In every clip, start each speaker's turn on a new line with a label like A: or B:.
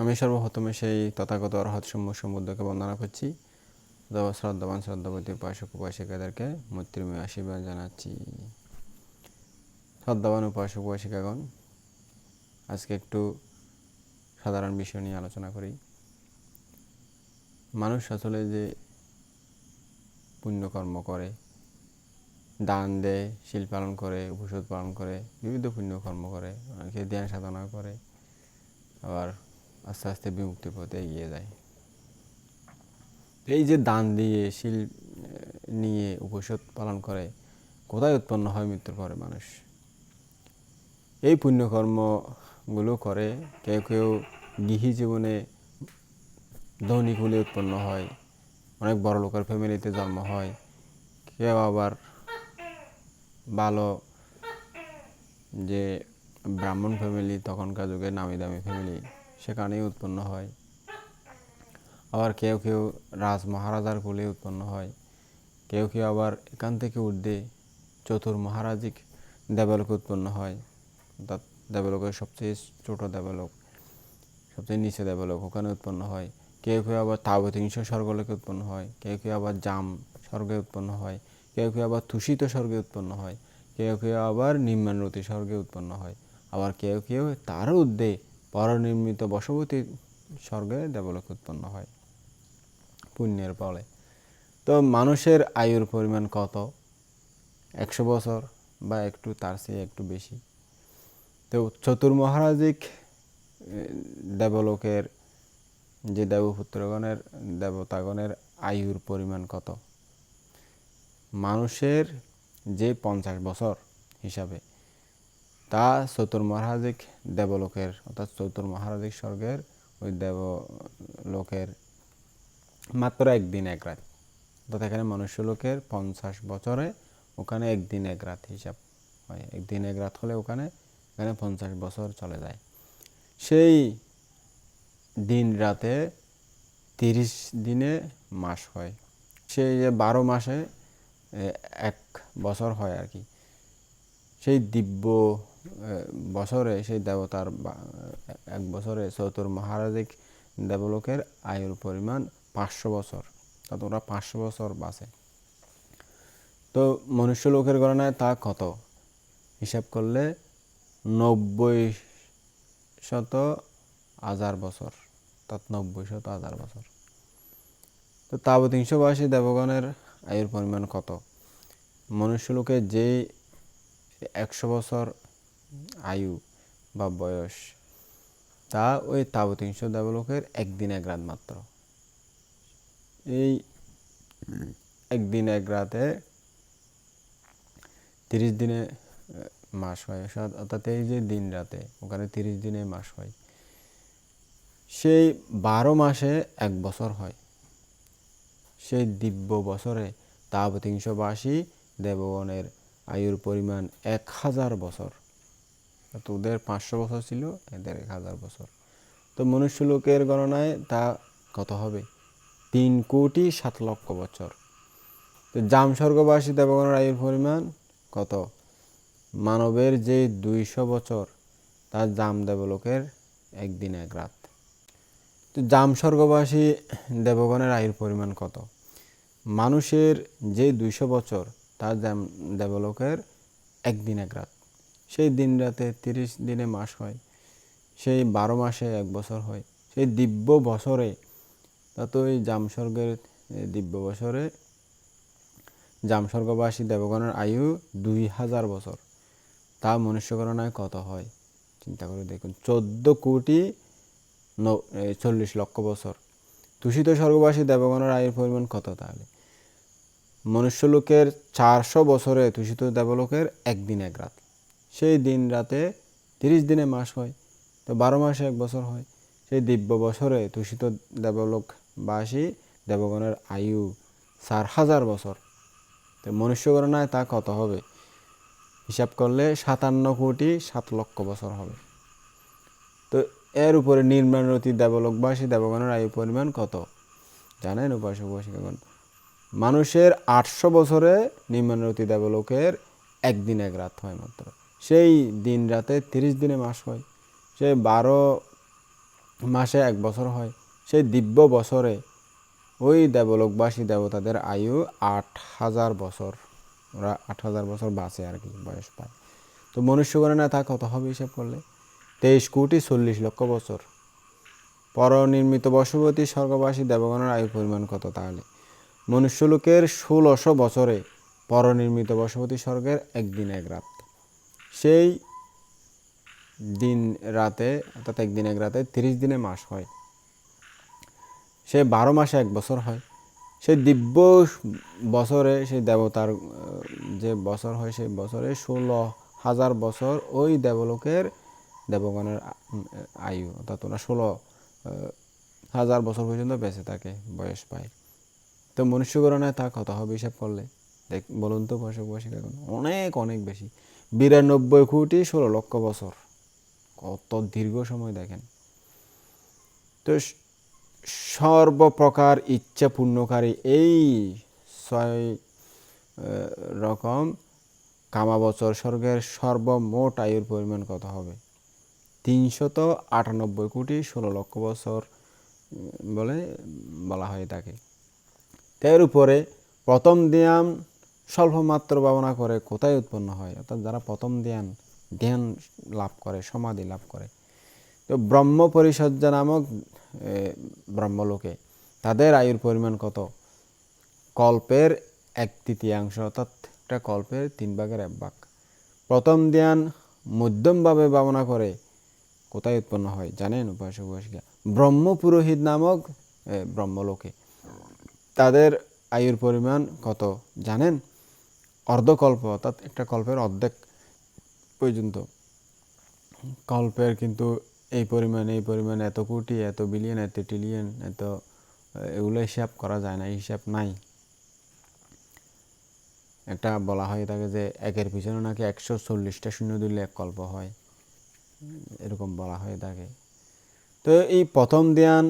A: আমি সর্বপ্রথমে সেই তথাগত রহস্যময় সমুদ্রকে বন্দনা করছি। অথবা শ্রদ্ধাবান শ্রদ্ধাবতী উপাসক উপাসিকাদেরকে মৈত্রীময় আশীর্বাদ জানাচ্ছি। শ্রদ্ধাবান উপাসক উপাসিকাগণ, আজকে একটু সাধারণ বিষয় নিয়ে আলোচনা করি। মানুষ আসলে যে পুণ্যকর্ম করে, দান দেয়, শিল পালন করে উপসদ পালন করে বিবিধ পুণ্যকর্ম করে, অনেকে ধ্যান সাধনা করে, আবার আস্তে আস্তে বিমুক্তির পথে এগিয়ে যায়। এই যে দান দিয়ে, শিল নিয়ে উপসদ পালন করে, কোথায় উৎপন্ন হয় মৃত্যুর পরে মানুষ? এই পুণ্যকর্মগুলো করে কেউ কেউ গৃহী জীবনে ধনী কুলে উৎপন্ন হয়, অনেক বড় লোকের ফ্যামিলিতে জন্ম হয়, কেউ আবার ভালো যে ব্রাহ্মণ ফ্যামিলি, তখনকার যুগে নামি দামি ফ্যামিলি। সেখানেই উৎপন্ন হয়। আবার কেউ কেউ রাজ মহারাজার কুলে উৎপন্ন হয়। কেউ কেউ আবার এখান থেকে ঊর্ধ্বে চতুর মহারাজিক দেবলোকে উৎপন্ন হয়। অর্থাৎ দেবলোকের সবচেয়ে ছোট দেবলোক, সবচেয়ে নিচে দেবলোক ওখানে উৎপন্ন হয়। কেউ কেউ আবার তাবতিংশ স্বর্গলোকে উৎপন্ন হয়। কেউ কেউ আবার জাম স্বর্গে উৎপন্ন হয়। কেউ কেউ আবার তুষিত স্বর্গে উৎপন্ন হয়। কেউ কেউ আবার নিম্নানরতি স্বর্গে উৎপন্ন হয়। আবার কেউ কেউ তারও ঊর্ধ্বে পরনির্মিত বশবতী স্বর্গে দেবলোকে উৎপন্ন হয় পুণ্যের ফলে তো মানুষের আয়ুর পরিমাণ কত? একশো বছর বা একটু তার চেয়ে একটু বেশি। তো চতুর্মহারাজিক দেবলোকের, যে দেবপুত্রগণের, দেবতাগণের আয়ুর পরিমাণ কত? মানুষের যে পঞ্চাশ বছর হিসাবে তা চতুর্মহারাজিক দেবলোকের অর্থাৎ চতুর্মহারাজিক স্বর্গের ওই দেবলোকের মাত্র একদিন এক রাত অর্থাৎ এখানে মনুষ্য লোকের পঞ্চাশ বছরে ওখানে একদিন এক রাত হিসাব হয়। একদিন এক রাত হলে ওখানে, এখানে পঞ্চাশ বছর চলে যায়। সেই দিন রাতে তিরিশ দিনে মাস হয়। সেই যে বারো মাসে এক বছর হয় আর কি। সেই দিব্য বছরে সেই দেবতার এক বছরে চতুর মহারাজিক দেবলোকের আয়ুর পরিমাণ পাঁচশো বছর। অর্থাৎ ওরা পাঁচশো বছর বাঁচে। তো মনুষ্য লোকের গণনায় তা কত? হিসাব করলে নব্বই শত হাজার বছর। অর্থাৎ নব্বই শত হাজার বছর। তো তাবতিংশবাসী দেবগণের আয়ুর পরিমাণ কত? মনুষ্য লোকের যে একশো বছর আয়ু বা বয়স, তা ওই তাবতিংশ দেবলোকের একদিন এক রাত মাত্র। এই একদিন এক রাতে তিরিশ দিনে মাস হয়। অর্থাৎ- অর্থাৎ এই যে দিন রাতে, ওখানে তিরিশ দিনে মাস হয়। সেই বারো মাসে এক বছর হয়। সেই দিব্য বছরে তাবতিংশবাসী দেবগণের আয়ুর পরিমাণ এক হাজার বছর। অর্থাৎ ওদের পাঁচশো বছর ছিল, এদের এক হাজার বছর। তো মনুষ্য লোকের গণনায় তা কত হবে? তিন কোটি সাত লক্ষ বছর। তো জাম স্বর্গবাসী দেবগণের আয়ুর পরিমাণ কত? মানবের যে দুইশো বছর তার জাম দেবলোকের একদিন এক রাত। তো জাম স্বর্গবাসী দেবগণের আয়ুর পরিমাণ কত? মানুষের যে দুইশো বছর তার জাম দেবলোকের একদিন এক রাত। সেই দিন রাতে তিরিশ দিনে মাস হয়, সেই বারো মাসে এক বছর হয়। সেই দিব্য বছরে, তা তো ওই জামস্বর্গের দিব্য বছরে জামস্বর্গবাসী দেবগণের আয়ু দুই হাজার বছর। তা মনুষ্য গণনায় কত হয়? চিন্তা করে দেখুন, চোদ্দ কোটি চল্লিশ লক্ষ বছর। দূষিত স্বর্গবাসী দেবগণের আয়ুর পরিমাণ কত তাহলে? মনুষ্যলোকের চারশো বছরে দূষিত দেবলোকের একদিন এক রাত। সেই দিন রাতে তিরিশ দিনে মাস হয়, তো বারো মাসে এক বছর হয়। সেই দিব্য বছরে দূষিত দেবলোকবাসী দেবগণের আয়ু চার হাজার বছর। তো মনুষ্য গণনায় তা কত হবে? হিসাব করলে সাতান্ন কোটি সাত লক্ষ বছর হবে। তো এর উপরে নির্মাণরতি দেবলোকবাসী দেবগণের আয়ু পরিমাণ কত? জানেন উপাসক উপাসিকাগণ মানুষের আটশো বছরে নিম্নানরতি দেবলোকের একদিন এক রাত হয় মাত্র। সেই দিন রাতে তিরিশ দিনে মাস হয়, সেই বারো মাসে এক বছর হয়, সেই দিব্য বছরে ওই দেবলোকবাসী দেবতাদের আয়ু আট হাজার বছর, ওরা আট হাজার বছর বাঁচে আর কি, বয়স পায়। তো মনুষ্যগণনা তা কত হবে হিসাব করলে? তেইশ কোটি চল্লিশ লক্ষ বছর। পরনির্মিত বসবতী স্বর্গবাসী দেবগণের আয়ু পরিমাণ কত তাহলে? মনুষ্যলোকের ষোলোশো বছরে পরনির্মিত বসবতী স্বর্গের একদিন এক রাত। সেই দিন রাতে, অর্থাৎ একদিন এক রাতে তিরিশ দিনে মাস হয়। সে বারো মাসে এক বছর হয়। সেই দিব্য বছরে সেই দেবতার, যে বছর হয় সেই বছরে ষোলো হাজার বছর ওই দেবলোকের, দেবগণের আয়ু, অর্থাৎ ওরা ষোলো হাজার বছর পর্যন্ত বেঁচে থাকে বয়স পায়। তো মনুষ্যগণনায় তা কত হবে হিসাব করলে? দেখ, বলুন তো বয়সক বয়সিক এখন অনেক অনেক বেশি। বিরানব্বই কোটি ষোলো লক্ষ বছর। কত দীর্ঘ সময় দেখেন। তো সর্বপ্রকার ইচ্ছা পূর্ণকারী এই ছয় রকম কামা বছর স্বর্গের সর্বমোট আয়ুর পরিমাণ কত হবে? তিনশত আটানব্বই কোটি ষোলো লক্ষ বছর বলে বলা হয়ে থাকে এর উপরে প্রথম ধ্যান স্বল্পমাত্র ভাবনা করে কোথায় উৎপন্ন হয়? অর্থাৎ যারা প্রথম ধ্যান ধ্যান লাভ করে, সমাধি লাভ করে। তো ব্রহ্ম পরিসজ্জা নামক ব্রহ্মলোকে তাদের আয়ুর পরিমাণ কত? কল্পের এক তৃতীয়াংশ, অর্থাৎ একটা কল্পের তিন ভাগের এক ভাগ। প্রথম ধ্যান মধ্যমভাবে ভাবনা করে কোথায় উৎপন্ন হয়? জানেন উপাসক উপাসিকা ব্রহ্ম পুরোহিত নামক ব্রহ্মলোকে। তাদের আয়ুর পরিমাণ কত? জানেন? অর্ধকল্প, অর্থাৎ একটা কল্পের অর্ধেক পর্যন্ত। কল্পের কিন্তু এই পরিমাণ এই পরিমাণ, এত কোটি, এত বিলিয়ন এত ট্রিলিয়ন এত, এগুলো হিসাব করা যায় না হিসাব নাই। একটা বলা হয় থাকে যে একের পিছনে নাকি একশো চল্লিশটা শূন্য দিলে এক কল্প হয়। এরকম বলা হয় থাকে তো এই প্রথম ধ্যান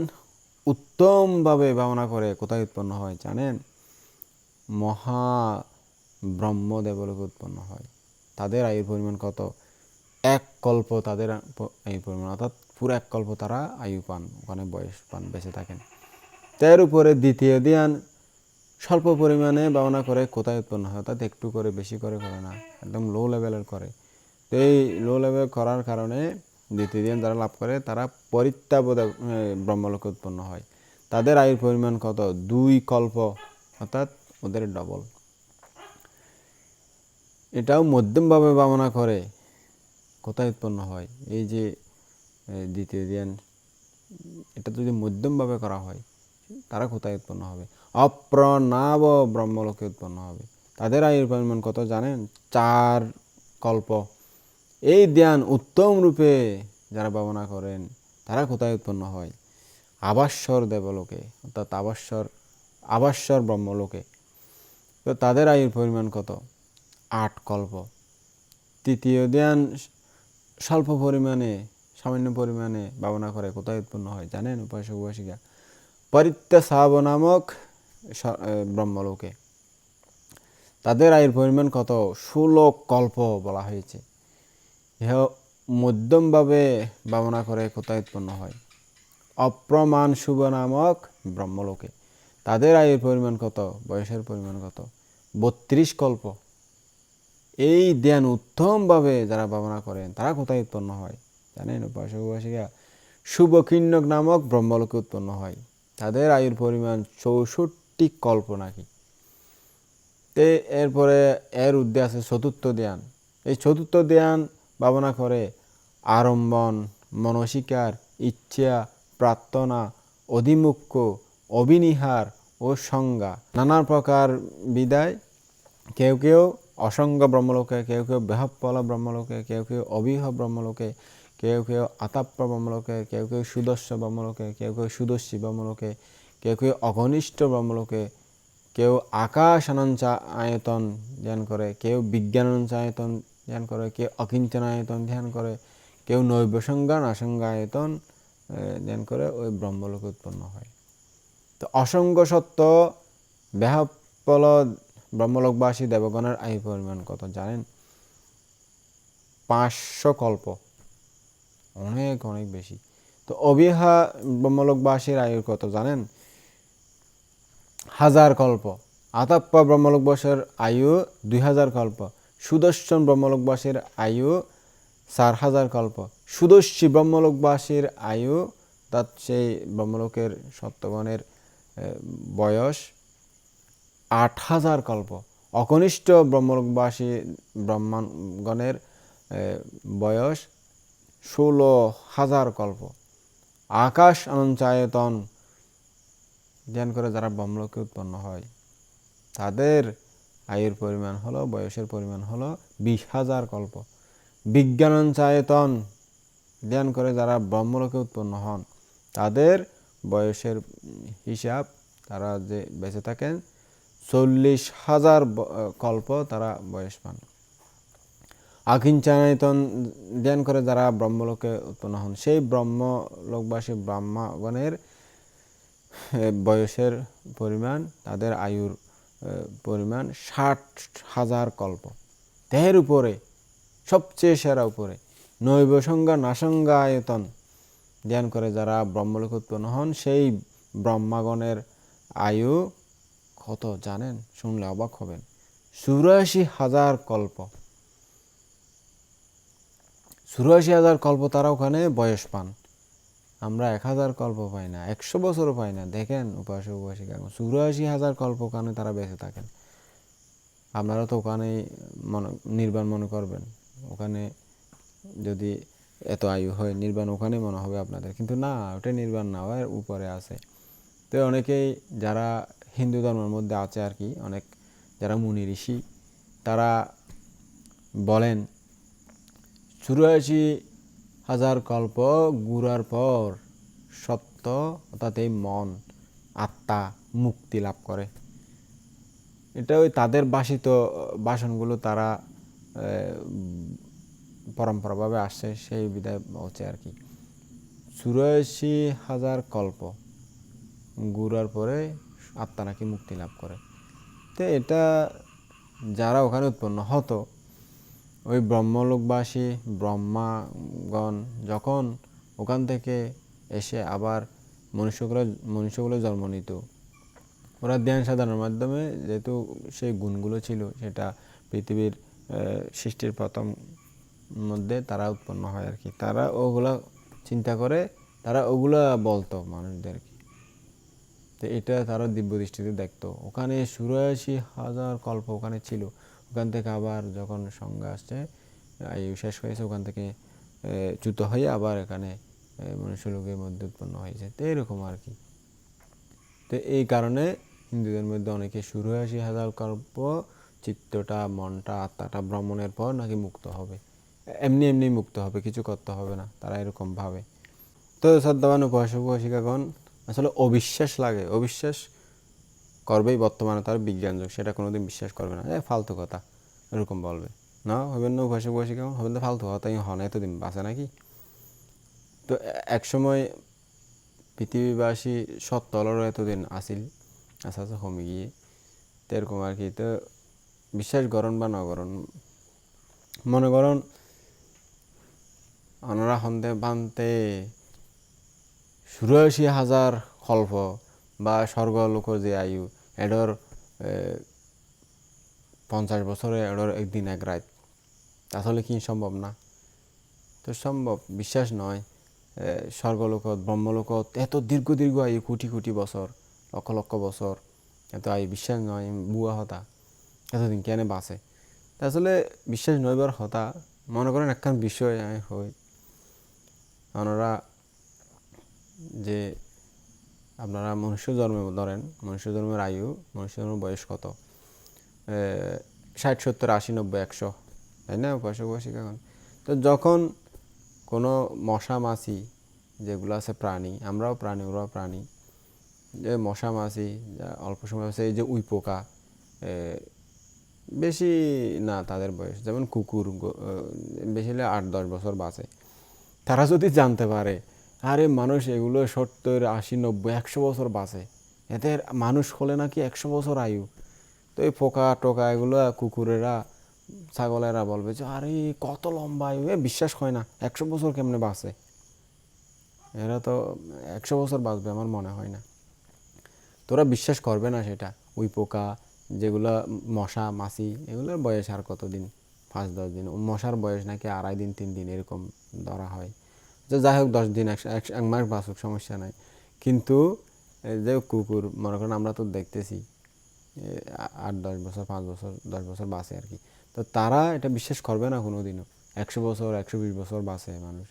A: উত্তমভাবে ভাবনা করে কোথায় উৎপন্ন হয় জানেন? মহা ব্রহ্মদেবলোকে উৎপন্ন হয়। তাদের আয়ুর পরিমাণ কত? এক কল্প তাদের আয়ু পরিমাণ। অর্থাৎ পুরো এক কল্প তারা আয়ু পান, ওখানে বয়স পান, বেঁচে থাকেন। তার উপরে দ্বিতীয় ধ্যান, স্বল্প পরিমাণে ভাবনা করে কোথায় উৎপন্ন হয়, অর্থাৎ একটু করে, বেশি করে করে না, একদম লো লেভেলের করে। তো এই লো লেভেল করার কারণে দ্বিতীয় ধ্যান যারা লাভ করে, তারা পরিত্যাবোধ ব্রহ্মলোকে উৎপন্ন হয়। তাদের আয়ুর পরিমাণ কত? দুই কল্প, অর্থাৎ ওদের ডবল এটাও মধ্যমভাবে বামনা করে কোথায় উৎপন্ন হয়। এই যে দ্বিতীয় ধ্যান, এটা যদি মধ্যমভাবে করা হয়, তারা কোথায় উৎপন্ন হবে? অপ্রণাব ব্রহ্মলোকে উৎপন্ন হবে। তাদের আয়ুর পরিমাণ কত জানেন? চার কল্প। এই ধ্যান উত্তম রূপে যারা ভাবনা করেন, তারা কোথায় উৎপন্ন হয়? আবাস্বর দেবলোকে, অর্থাৎ আবাস্বর আবাস্বর ব্রহ্মলোকে। তো তাদের আয়ুর পরিমাণ কত? আট কল্প। তৃতীয় ধ্যান স্বল্প পরিমাণে, সামান্য পরিমাণে ভাবনা করে কোথায় উৎপন্ন হয় জানেন উপাসক উপাসিকা পরিত্যাসাব নামক ব্রহ্মলোকে। তাদের আয়ের পরিমাণ কত? ষোলো কল্প বলা হয়েছে। ইহ মধ্যমভাবে ভাবনা করে কোথায় উৎপন্ন হয়। অপ্রমাণ শুভ নামক ব্রহ্মলোকে। তাদের আয়ের পরিমাণ কত? বয়সের পরিমাণ কত? বত্রিশ কল্প। এই ধ্যান উত্তমভাবে যারা ভাবনা করেন, তারা কোথায় উৎপন্ন হয়? জানেন উপাসক উপাসিকা শুভকিন্নক নামক ব্রহ্মলোকে উৎপন্ন হয়। তাদের আয়ুর পরিমাণ চৌষট্টি কল্প নাকি তে এরপরে এর উদ্দে আছে চতুর্থ ধ্যান। এই চতুর্থ ধ্যান ভাবনা করে আরম্বন মনসিকার, ইচ্ছা, প্রার্থনা, অধিমুখ্য, অবিনিহার ও সংজ্ঞা। নানা প্রকার বিদায় কেউ কেউ অসঙ্গ ব্রহ্মলোকে, কেউ কেউ বেহপলা ব্রহ্মলোকে, কেউ কেউ অবিহ ব্রহ্মলোকে, কেউ কেউ আতাপ্য ব্রহ্মলোকে, কেউ কেউ সুদস্য ব্রহ্মলোকে, কেউ কেউ সুদস্যী ব্রহ্মলোকে, কেউ কেউ অঘনিষ্ঠ ব্রহ্মলোকে, কেউ আকাশ অনঞ্চ আয়তন ধ্যান করে, কেউ বিজ্ঞানঞ্চ আয়তন ধ্যান করে, কেউ অকিঞ্চন আয়তন ধ্যান করে, কেউ নাসঙ্গ আয়তন ধ্যান করে ওই ব্রহ্মলোকে উৎপন্ন হয়। তো অসঙ্গ সত্য ব্যাহপল ব্রহ্মলোকবাসী দেবগণের আয়ু পরিমাণ কত জানেন? পাঁচশো কল্প। অনেক অনেক বেশি। তো অবিহা ব্রহ্মলোকবাসীর আয়ু কত জানেন? হাজার কল্প। আতাপ্পা ব্রহ্মলোকবাসীর আয়ু দুই হাজার কল্প। সুদর্শন ব্রহ্মলোকবাসীর আয়ু চার হাজার কল্প। সুদর্শী ব্রহ্মলোকবাসীর আয়ু, তার সেই ব্রহ্মলোকের সত্যগণের বয়স আট হাজার কল্প। অকনিষ্ঠ ব্রহ্মলোকবাসী ব্রহ্মাগণের বয়স ষোলো হাজার কল্প। আকাশ অনঞ্চায়তন ধ্যান করে যারা ব্রহ্মলোকে উৎপন্ন হয়, তাদের আয়ুর পরিমাণ হলো, বয়সের পরিমাণ হলো বিশ হাজার কল্প। বিজ্ঞানঞ্চায়তন ধ্যান করে যারা ব্রহ্মলোকে উৎপন্ন হন, তাদের বয়সের হিসাব, তারা যে বেঁচে থাকেন চল্লিশ হাজার কল্প তারা বয়স পান আকিঞ্চানায়তন ধ্যান করে যারা ব্রহ্মলোকে উৎপন্ন হন, সেই ব্রহ্মলোকবাসী ব্রাহ্মগণের বয়সের পরিমাণ, তাদের আয়ুর পরিমাণ ষাট হাজার কল্প। দেহের উপরে, সবচেয়ে সেরা উপরে নৈব সংজ্ঞা নাসংজ্ঞা আয়তন ধ্যান করে যারা ব্রহ্মলোক উৎপন্ন হন, সেই ব্রহ্মাগণের আয়ু কত জানেন? শুনলে অবাক হবেন। চুরাশি হাজার কল্প। চুরাশি হাজার কল্প তারা ওখানে বয়স পান। আমরা এক হাজার কল্প পাই না, একশো বছরও পাই না। দেখেন উপাসক, উপাসিকা চুরাশি হাজার কল্প ওখানে তারা বেঁচে থাকেন। আপনারা তো ওখানেই মনে, নির্বাণ মনে করবেন। ওখানে যদি এত আয়ু হয়, নির্বাণ ওখানে মনে হবে আপনাদের। কিন্তু না, ওটা নির্বাণ না, ওর উপরে আছে। তো অনেকেই যারা হিন্দু ধর্মের মধ্যে আছে আর কি, অনেক যারা মুনি, ঋষি, তারা বলেন, চুরাশি হাজার কল্প ঘুরার পর সত্য অর্থাৎ এই মন, আত্মা মুক্তি লাভ করে। এটা ওই তাদের বাসিত বাসনগুলো তারা পরম্পরাভাবে আসছে, সেই বিধায় হচ্ছে আর কি। চুরাশি হাজার কল্প ঘুরার পরে আত্মা নাকি মুক্তি লাভ করে। তো এটা যারা ওখানে উৎপন্ন হতো, ওই ব্রহ্মলোকবাসী, ব্রহ্মাগণ যখন ওখান থেকে এসে আবার মনুষ্যগুলো মনুষ্যগুলো জন্ম নিত, ওরা ধ্যান সাধনার মাধ্যমে যেহেতু সেই গুণগুলো ছিল, সেটা পৃথিবীর সৃষ্টির প্রথম মধ্যে তারা উৎপন্ন হয় আর কি। তারা ওগুলা চিন্তা করে, তারা ওগুলা বলতো মানুষদেরকে। তো এটা তারা দিব্য দৃষ্টিতে দেখতো। ওখানে চুরাশি হাজার কল্প ওখানে ছিল। ওখান থেকে আবার যখন সংজ্ঞা আসছে আয়ু শেষ হয়েছে, ওখান থেকে চ্যুত হয়ে আবার এখানে মনুষ্যলোকের মধ্যে উৎপন্ন হয়েছে। তো এরকম আর কি। তো এই কারণে হিন্দুদের মধ্যে অনেকে শুরু হাজার কল্প, চিত্তটা, মনটা, আত্মাটা ভ্রমণের পর নাকি মুক্ত হবে। এমনি এমনি মুক্ত হবে, কিছু করতে হবে না, তারা এরকম ভাবে। তো শ্রদ্ধাবান উপাসক উপাসিকাগণ আসলে অবিশ্বাস লাগে, অবিশ্বাস করবেই বর্তমানে তার বিজ্ঞান যুগ, সেটা কোনোদিন বিশ্বাস করবে না। এ, ফালতু কথা, এরকম বলবে। না হবেন না উপাসক উপাসিকাগণ হবেন তো ফালতু কথাই হন, এতদিন বাঁচে নাকি? তো একসময় পৃথিবীবাসী সত্তলেরও এতদিন আসিল আস্তে আস্তে কমে গিয়ে। তো এরকম আর কি, তো বিশ্বাস করুন বা না করুন মনে করুন, অনরা হন্তে বানতে চুরাশি হাজার কল্প বা স্বর্গলোকর যে আয়ু এডর পঞ্চাশ বছরে এডর একদিন এক রাত আসলে কি সম্ভব না? তো সম্ভব বিশ্বাস নয় স্বর্গলোকত ব্রহ্মলোকত এত দীর্ঘ দীর্ঘ আয়ু, কোটি কোটি বছর লক্ষ লক্ষ বছর এত আয়ু, বিশ্বাস নয় বুয়া হতা এতদিন কেন বাঁচে আসলে বিশ্বাস নইবার হতা মনে করেন একখান বিষয় হয় ওনারা যে আপনারা মনুষ্য জন্মে ধরেন মনুষ্য জন্মের আয়ু মনুষ্য জন্মের বয়স কত? ষাট, সত্তর, আশি, নব্বই, একশো। তাই না? উপাসক উপাসিকাগণ তো যখন কোনো মশা, মাছি যেগুলো আছে প্রাণী, আমরাও প্রাণী, ওরাও প্রাণী, যে মশা, মাছি অল্প সময় আছে, এই যে উই পোকা বেশি না তাদের বয়স। যেমন কুকুর বেশি হলে আট, দশ বছর বাঁচে। তারা যদি জানতে পারে আরে মানুষ, এগুলো সত্তর, আশি, নব্বই, একশো বছর বাঁচে। এদের মানুষ হলে নাকি একশো বছর আয়ু। তো এই পোকা টোকা, এগুলো কুকুরেরা, ছাগলেরা বলবে যে, আরে, কত লম্বা আয়ু? এ বিশ্বাস হয় না, একশো বছর কেমনে বাঁচে? এরা তো একশো বছর বাঁচবে আমার মনে হয় না। তোরা বিশ্বাস করবে না সেটা, ওই পোকা, যেগুলো মশা, মাছি, এগুলোর বয়স আর কতদিন? পাঁচ, দশ দিন। মশার বয়স নাকি আড়াই দিন, তিন দিন এরকম ধরা হয়। তো যাই হোক, দশ দিন একশো- এক মাস বাঁচুক, সমস্যা নাই। কিন্তু যে কুকুর, মনে করেন আমরা তো দেখতেছি আট, দশ বছর, পাঁচ বছর, দশ বছর বাঁচে আর কি। তো তারা এটা বিশ্বাস করবে না কোনো দিনও একশো বছর, একশো বিশ বছর বাঁচে মানুষ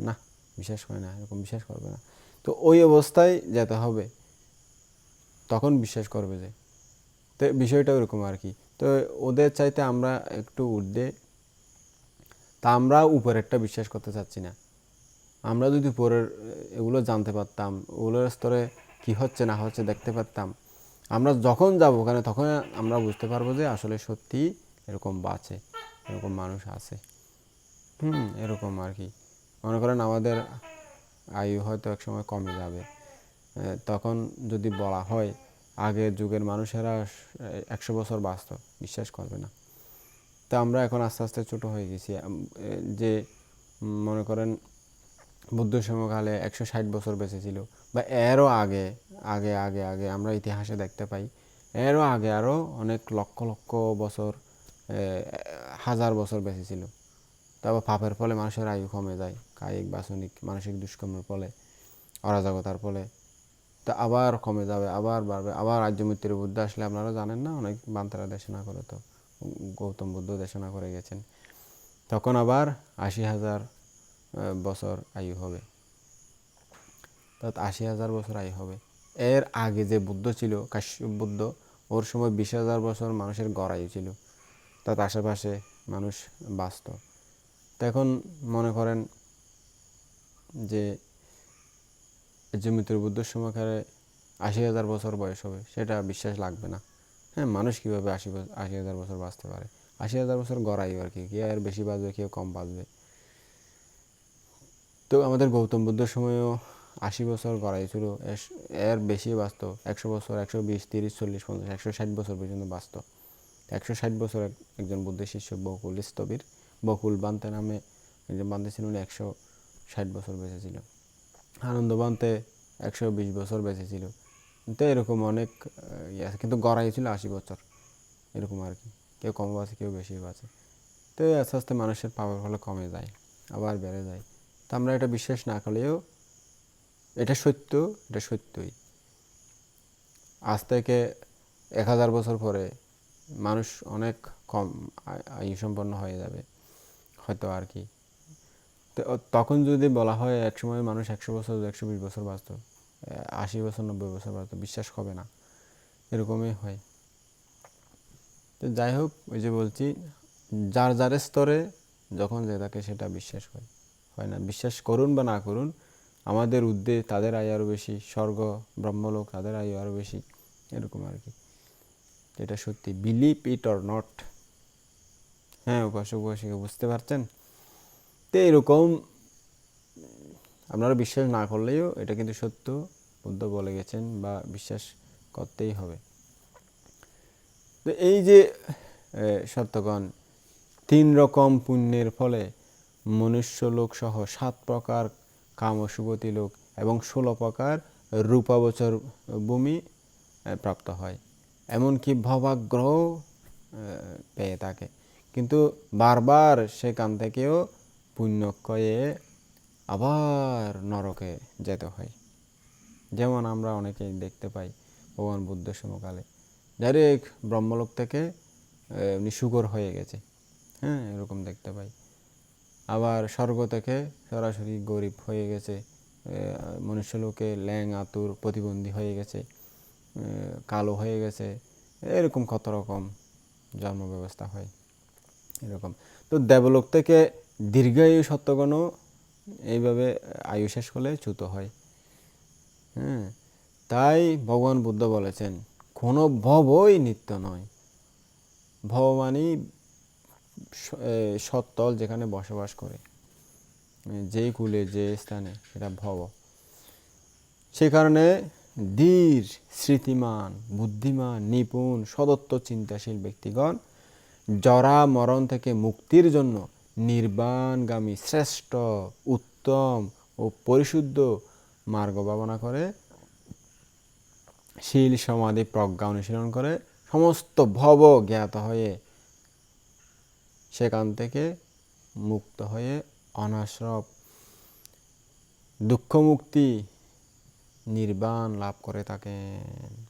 A: না, বিশ্বাস করে না, এরকম বিশ্বাস করবে না। তো ওই অবস্থায় যেতে হবে। তখন বিশ্বাস করবে যে, তো বিষয়টা ওরকম আর কি। তো ওদের চাইতে আমরা একটু ঊর্ধ্বে, তা আমরা উপরেরটা বিশ্বাস করতে চাচ্ছি না। আমরা যদি পরের, এগুলো জানতে পারতাম, ওগুলোর স্তরে কি হচ্ছে, না হচ্ছে দেখতে পারতাম, আমরা যখন যাব ওখানে, তখন আমরা বুঝতে পারব যে আসলে সত্যি এরকম বাঁচে, এরকম মানুষ আছে। হুম, এরকম আর কি। মনে করেন আমাদের আয়ু হয়তো এক সময় কমে যাবে। তখন যদি বলা হয়, আগের যুগের মানুষেরা একশো বছর বাঁচত, বিশ্বাস করবে না। তা আমরা এখন আস্তে আস্তে ছোট হয়ে গেছি। যে, মনে করেন বুদ্ধ সময়কালে একশো ষাট বছর বেঁচে ছিল বা এরও আগে আগে আগে আগে আমরা ইতিহাসে দেখতে পাই, এরও আগে আরও অনেক লক্ষ লক্ষ বছর হাজার বছর বেঁচে ছিল তারপর পাপের ফলে মানুষের আয়ু কমে যায়, কায়িক, বাসনিক, মানসিক দুষ্কর্মের ফলে, অরাজকতার ফলে। তা আবার কমে যাবে, আবার বাড়বে, আবার রাজ্য মৃত্যুর বুদ্ধ আসলে আপনারা জানেন না, অনেক বান্তারা দেশনা করে তো, গৌতম বুদ্ধ দেশনা করে গেছেন। তখন আবার আশি হাজার বছর আয়ু হবে। অর্থাৎ আশি হাজার বছর আয়ু হবে। এর আগে যে বুদ্ধ ছিল, কাশ্যপ বুদ্ধ, ওর সময় বিশ হাজার বছর মানুষের গড় আয়ু ছিল। তার আশেপাশে মানুষ বাঁচত। তো এখন মনে করেন যে মৃত্যুর বুদ্ধর সময়কালে আশি হাজার বছর বয়স হবে, সেটা বিশ্বাস লাগবে না। হ্যাঁ মানুষ কীভাবে আশি আশি হাজার বছর বাঁচতে পারে? আশি হাজার বছর গড়াই আর কি কেউ আর বেশি বাঁচবে, কেউ কম বাঁচবে? তো আমাদের গৌতম বুদ্ধের সময়ও আশি বছর গড়াই ছিল। এর বেশি বাঁচত। একশো বছর, একশো বিশ, তিরিশ, চল্লিশ, পঞ্চাশ, একশো ষাট বছর পর্যন্ত বাঁচত। একশো ষাট বছর একজন বুদ্ধের শিষ্য বকুল স্তবীর বকুল বান্তে নামে একজন বান্তে ছিল উনি একশো ষাট বছর বেঁচে ছিল আনন্দবান্তে একশো বিশ বছর বেঁচে ছিল তো এরকম অনেক ইয়ে আছে। কিন্তু গড়াই ছিল আশি বছর। এরকম আর কি। কেউ কম বাঁচে, কেউ বেশি বাঁচে। তো আস্তে আস্তে মানুষের পাওয়ার ফলে কমে যায়, আবার বেড়ে যায়। তো আমরা এটা বিশ্বাস না করলেও এটা সত্য, এটা সত্যই। আজ থেকে এক হাজার বছর পরে মানুষ অনেক কম আয়- সম্পন্ন হয়ে যাবে, হয়তো আর কি। তখন যদি বলা হয় একসময় মানুষ একশো বছর, একশো বিশ বছর বাঁচত আশি বছর, নব্বই বছর বাঁচত, বিশ্বাস হবে না। এরকমই হয়। তো যাই হোক, ওই যে বলছি, যার যার স্তরে, যখন যে থাকে সেটা বিশ্বাস হয়। হয় না। বিশ্বাস করুন বা না করুন, আমাদের উদ্দে তাদের আয় আরও বেশি, স্বর্গ, ব্রহ্মলোক তাদের আয় আরও বেশি, এরকম আর কি। এটা সত্যি। বিলিভ ইট অর নট হ্যাঁ উপাসক উপাসিকা বুঝতে পারছেন? তো এরকম, আপনারা বিশ্বাস না করলেও এটা কিন্তু সত্য, বুদ্ধ বলে গেছেন বা বিশ্বাস করতেই হবে। তো এই যে সত্যগণ, তিন রকম পুণ্যের ফলে মনুষ্য লোক সহ সাত প্রকার কাম ও সুগতি লোক এবং ষোলো প্রকার রূপাবচর ভূমি প্রাপ্ত হয়। এমনকি ভবাগ্রহ পেয়ে থাকে। কিন্তু বারবার সেখান থেকেও পুণ্যক্ষয়ে আবার নরকে যেতে হয়। যেমন আমরা অনেকেই দেখতে পাই ভগবান বুদ্ধের সমকালে। ডাইরেক্ট ব্রহ্মলোক থেকে আহ, উনি শুকর হয়ে গেছে। হ্যাঁ এরকম দেখতে পাই। আবার স্বর্গ থেকে সরাসরি গরিব হয়ে গেছে মনুষ্যলোকে ল্যাং, আতুর প্রতিবন্ধী হয়ে গেছে কালো হয়ে গেছে, এরকম কত রকম জন্ম ব্যবস্থা হয়, এরকম। তো দেবলোক থেকে দীর্ঘায়ু সত্যগণও এইভাবে আয়ু শেষ করলে চ্যুত হয়। হ্যাঁ তাই ভগবান বুদ্ধ বলেছেন, কোনো ভবই নিত্য নয়। ভব সত্তল যেখানে বসবাস করে যেই কুলে, যে স্থানে সেটা ভব। সে কারণে ধীর, স্মৃতিমান, বুদ্ধিমান, নিপুণ সদত্ত চিন্তাশীল ব্যক্তিগণ জরা মরণ থেকে মুক্তির জন্য নির্বাণগামী শ্রেষ্ঠ, উত্তম ও পরিশুদ্ধ মার্গ ভাবনা করে, শীল সমাধি প্রজ্ঞা অনুশীলন করে, সমস্ত ভব জ্ঞাত হয়ে সেখান থেকে মুক্ত হয়ে অনাশ্রব দুঃখ মুক্তি নির্বাণ লাভ করে থাকেন।